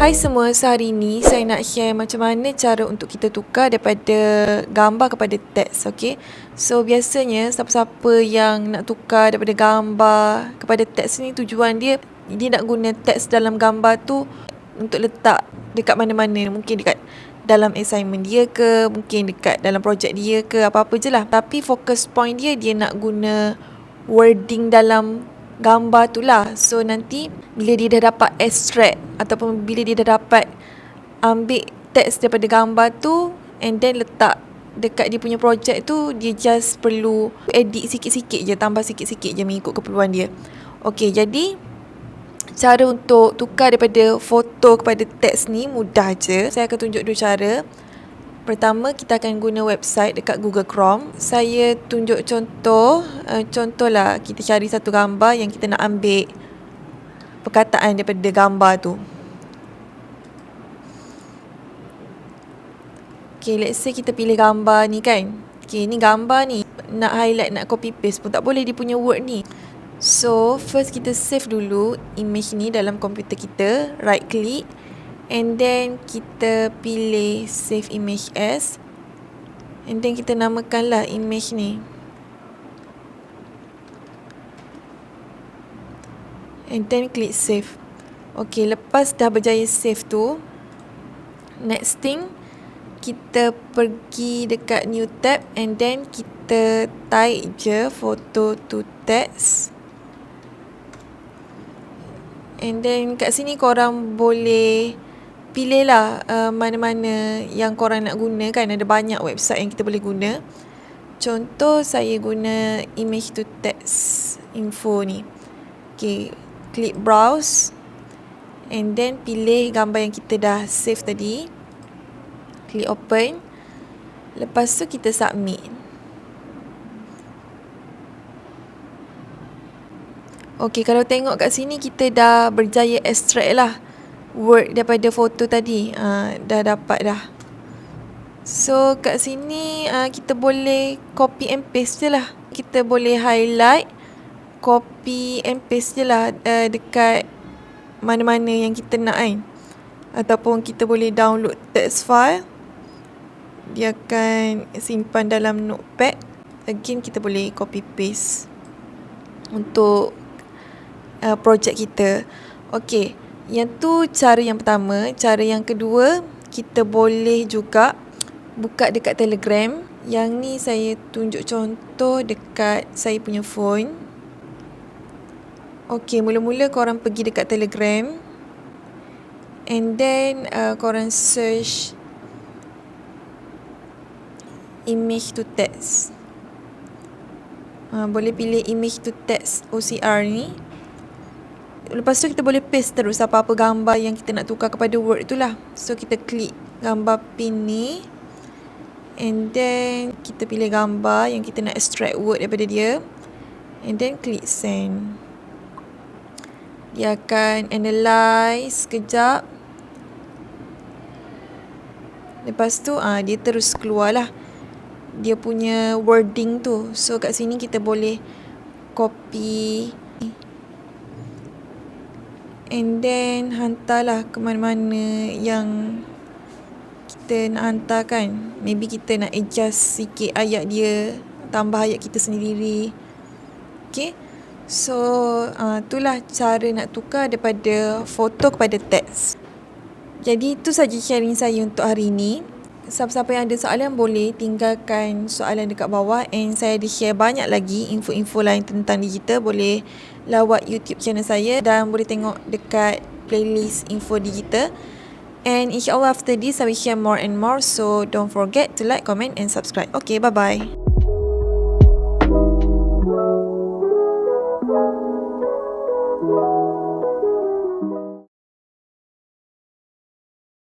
Hai semua, sehari ni saya nak share macam mana cara untuk kita tukar daripada gambar kepada teks, okay? So, biasanya siapa-siapa yang nak tukar daripada gambar kepada teks ni tujuan dia, dia nak guna teks dalam gambar tu untuk letak dekat mana-mana. Mungkin dekat dalam assignment dia ke, mungkin dekat dalam projek dia ke, apa-apa je lah. Tapi fokus point dia, dia nak guna wording dalam gambar tu lah. So nanti bila dia dah dapat extract ataupun bila dia dah dapat ambil teks daripada gambar tu and then letak dekat dia punya projek tu dia just perlu edit sikit-sikit je tambah sikit-sikit je mengikut keperluan dia. Okey jadi cara untuk tukar daripada foto kepada teks ni mudah je. Saya akan tunjuk dua cara. Pertama kita akan guna website dekat Google Chrome. Saya tunjuk contoh, uh, contohlah kita cari satu gambar yang kita nak ambil perkataan daripada gambar tu. Okay, let's say kita pilih gambar ni kan. Okay, ni gambar ni. Nak highlight, nak copy paste pun tak boleh dia punya word ni. So, first kita save dulu image ni dalam komputer kita. Right click and then kita pilih save image as. And then kita namakanlah image ni. And then click save. Ok lepas dah berjaya save tu next thing kita pergi dekat new tab and then kita type je photo to text. And then kat sini korang boleh pilih lah uh, mana-mana yang korang nak guna kan. Ada banyak website yang kita boleh guna. Contoh saya guna image to text info ni. Okay klik browse. And then pilih gambar yang kita dah save tadi. Klik open. Lepas tu kita submit. Okay, kalau tengok kat sini kita dah berjaya extract lah word daripada foto tadi uh, dah dapat dah. So kat sini uh, kita boleh copy and paste je lah. Kita boleh highlight copy and paste je lah uh, dekat mana-mana yang kita nak kan. Ataupun kita boleh download text file. Dia akan simpan dalam notepad. Again kita boleh copy paste untuk uh, projek kita. Okay yang tu cara yang pertama. Cara yang kedua, kita boleh juga buka dekat Telegram. Yang ni saya tunjuk contoh dekat saya punya phone. Okay, mula-mula korang pergi dekat Telegram. And then uh, korang search image to text. Uh, boleh pilih image to text OCR ni. Lepas tu kita boleh paste terus apa-apa gambar yang kita nak tukar kepada Word tu lah. So kita klik gambar pin ni. And then kita pilih gambar yang kita nak extract Word daripada dia. And then klik send. Dia akan analyze sekejap. Lepas tu ah dia terus keluar lah. Dia punya wording tu. So kat sini kita boleh copy and then hantarlah ke mana-mana yang kita nak hantar kan. Maybe kita nak adjust sikit ayat dia tambah ayat kita sendiri. Okay? So uh, itulah cara nak tukar daripada foto kepada teks. Jadi itu saja sharing saya untuk hari ini siapa-siapa yang ada soalan boleh tinggalkan soalan dekat bawah and saya ada share banyak lagi info-info lain tentang digital boleh lawat YouTube channel saya dan boleh tengok dekat playlist info digital and insyaAllah after this I will share more and more so don't forget to like, comment and subscribe. Okay, bye-bye.